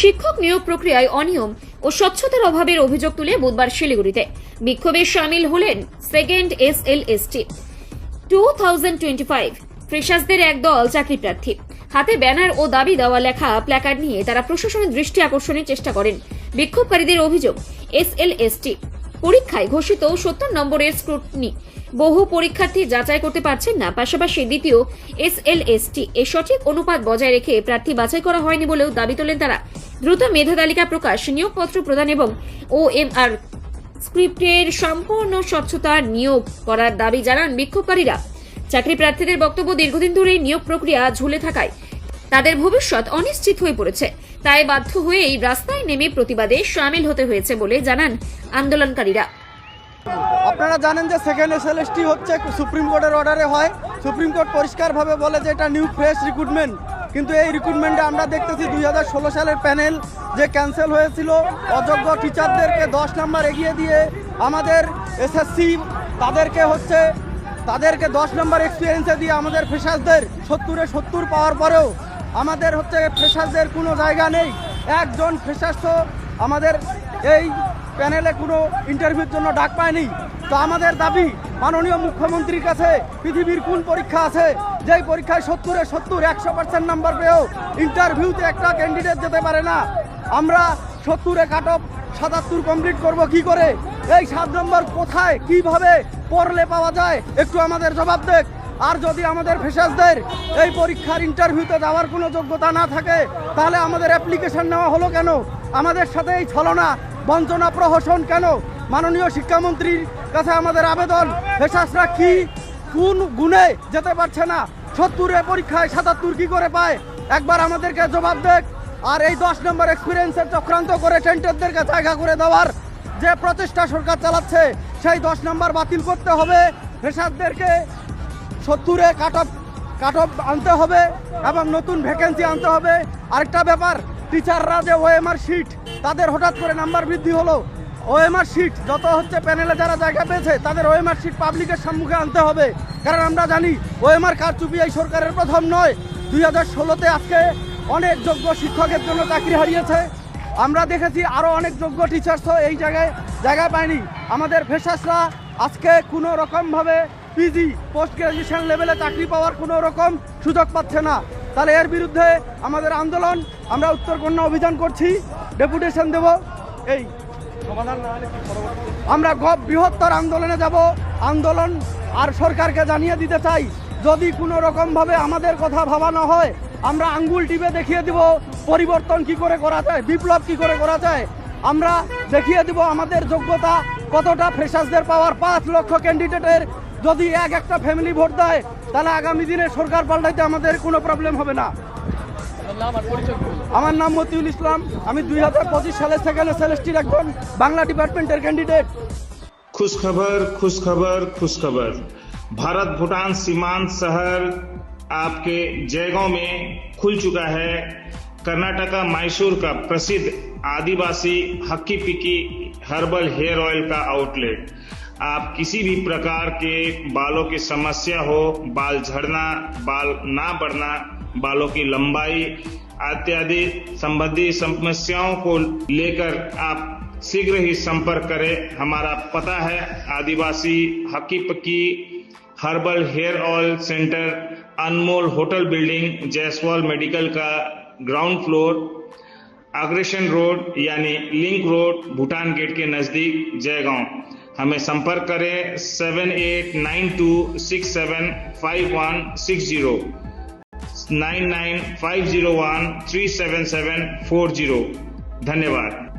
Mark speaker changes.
Speaker 1: শিক্ষক নিয়োগ প্রক্রিয়ায় অনিয়ম ও স্বচ্ছতার অভাবের অভিযোগ তুলে বুধবার শিলিগুড়িতে। বিক্ষোভে সামিল হলেন second S L S T. Two thousand twenty five, ফ্রেশার্সদের একদল চাকরি প্রার্থী। হাতে ব্যানার ও দাবি দেওয়া লেখা প্ল্যাকার্ড নিয়ে তারা প্রশাসনের দৃষ্টি আকর্ষণের চেষ্টা করেন। বিক্ষোভকারীদের অভিযোগ, এস এল এস টি পরীক্ষায় ঘোষিত সত্তর নম্বরের স্ক্রুটনি। বহু পরীক্ষার্থী যাচাই করতে পারছেন না, পাশাপাশি দ্বিতীয় এস এল এস টি এর সঠিক অনুপাত বজায় রেখে প্রার্থী বাছাই করা হয়নি বলেও দাবি তোলেন তারা। দ্রুত মেধা তালিকা প্রকাশ, নিয়োগপত্র প্রদান এবং ও এম আর স্ক্রিপ্টের সম্পূর্ণ স্বচ্ছতা নিয়োগ করার দাবি জানান বিক্ষোভকারীরা। চাকরি প্রার্থীদের বক্তব্য দীর্ঘদিন ধরে নিয়োগ প্রক্রিয়া ঝুলে থাকায় তাদের ভবিষ্যৎ অনিশ্চিত হয়ে পড়েছে। তাই বাধ্য হয়েই রাস্তায় নেমে প্রতিবাদে সামিল হতে হয়েছে বলে জানান আন্দোলনকারীরা।
Speaker 2: আপনারা জানেন যে সেকেন্ড এসএলএসটি হচ্ছে সুপ্রিম কোর্টের অর্ডারে হয়। সুপ্রিম কোর্ট পরিষ্কারভাবে বলে যে এটা নিউ ফ্রেশ রিক্রুটমেন্ট কিন্তু এই রিক্রুটমেন্টে আমরা দেখতেছি দুই হাজার ষোলো সালের প্যানেল যে ক্যান্সেল হয়েছিল, অযোগ্য টিচারদেরকে দশ নাম্বার এগিয়ে দিয়ে আমাদের এসএসসি তাদেরকে হচ্ছে, তাদেরকে দশ নম্বর এক্সপিরিয়েন্সে দিয়ে আমাদের ফ্রেশার্সদের সত্তরে সত্তর পাওয়ার পরেও আমাদের হচ্ছে ফ্রেশার্সদের কোনো জায়গা নেই। একজন ফ্রেশার্সও আমাদের এই প্যানেলে কোনো ইন্টারভিউর জন্য ডাক পায়নি। তো আমাদের দাবি মাননীয় মুখ্যমন্ত্রীর কাছে পৃথিবীর কোন পরীক্ষা আছে? যেই পরীক্ষায় সত্তরে সত্তর, একশো পার্সেন্ট নাম্বার পেয়েও ইন্টারভিউতে একটা ক্যান্ডিডেট যেতে পারে না। আমরা সত্তরে কাট অফ সাতাত্তর কমপ্লিট করব কি করে? এই সাত নম্বর কোথায়, কীভাবে পড়লে পাওয়া যায়? একটু আমাদের জবাব দেখ। আর যদি আমাদের ফেসাসদের এই পরীক্ষার ইন্টারভিউতে যাওয়ার কোনো যোগ্যতা না থাকে, তাহলে আমাদের অ্যাপ্লিকেশন নেওয়া হলো কেন? আমাদের সাথে এই ছলনা, বঞ্চনা, প্রহসন কেন? মাননীয় শিক্ষামন্ত্রীর কাছে আমাদের আবেদন ফেসাসরা কি কোন গুণে যেতে পারছে না? সত্তরে পরীক্ষায় সাতাত্তর কি করে পায়? একবার আমাদেরকে জবাব দেখ। আর এই দশ নম্বর এক্সপিরিয়েন্সের চক্রান্ত করে টেন্টারদেরকে জায়গা করে দেওয়ার যে প্রচেষ্টা সরকার চালাচ্ছে, সেই দশ নম্বর বাতিল করতে হবে। ফ্রেশারদেরকে সত্তরে কাট অফ কাট অফ আনতে হবে এবং নতুন ভ্যাকেন্সি আনতে হবে। আরেকটা ব্যাপার টিচাররা যে ওএমআর শিট তাদের হঠাৎ করে নাম্বার বৃদ্ধি হলো। ওএমআর শিট যত হচ্ছে প্যানেলে যারা জায়গা পেয়েছে, তাদের ওএমআর শিট পাবলিকের সম্মুখে আনতে হবে। কারণ আমরা জানি, ওএমআর কারচুপি এই সরকারের প্রথম নয়। দুই হাজার ষোলোতে আজকে অনেক যোগ্য শিক্ষকের জন্য চাকরি হারিয়েছে। আমরা দেখেছি আরও অনেক যোগ্য টিচার্সও এই জায়গায় জায়গা পায়নি। আমাদের ফেসাসরা আজকে কোনো রকমভাবে পিজি পোস্ট গ্রাজুয়েশন লেভেলে চাকরি পাওয়ার কোনো রকম সুযোগ পাচ্ছে না। তাহলে এর বিরুদ্ধে আমাদের আন্দোলন, আমরা উত্তরকন্যা অভিযান করছি। ডেপুটেশন দেব। এই। আমরা বৃহত্তর আন্দোলনে যাব। আন্দোলন আর সরকারকে জানিয়ে দিতে চাই, যদি কোনো রকমভাবে আমাদের কথা ভাবানো হয়, আমরা আঙ্গুল টিপে দেখিয়ে দিব পরিবর্তন কি করে করা যায়, বিপ্লব কি করে করা যায়। আমরা দেখিয়ে দিব আমাদের যোগ্যতা কতটা ফ্রেশার্সদের পাওয়ার পাঁচ লক্ষ ক্যান্ডিডেটের যদি এক একটা ফ্যামিলি ভোট দেয়, তাহলে আগামী দিনে সরকার পাল্টাইতে আমাদের কোনো প্রবলেম হবে না। আমার নাম মতিউল ইসলাম আমি দুই হাজার পঁচিশ সালে সেকেন্ড সেলেস্টির একজন বাংলা ডিপার্টমেন্টের ক্যান্ডিডেট
Speaker 3: खुश खबर खुश खबर खुश खबर भारत भूटान सीमांत शहर आपके जयगांव में खुल चुका है कर्नाटका मैसूर का प्रसिद्ध आदिवासी Hakki Pikki herbal hair oil का आउटलेट आप किसी भी प्रकार के बालों की समस्या हो बाल झड़ना बाल ना बढ़ना बालों की लंबाई इत्यादि संबंधी समस्याओं को लेकर आप शीघ्र ही संपर्क करें। हमारा पता है, आदिवासी Hakki Pakki herbal hair oil centre, Anmol hotel building, Jaiswal medical का ग्राउंड फ्लोर, अग्रेशन रोड यानी लिंक रोड, भूटान गेट के नज़दीक, जयगांव। हमें संपर्क करें seven eight nine two six seven five one six zero. Nine nine five zero one three seven seven four zero. धन्यवाद।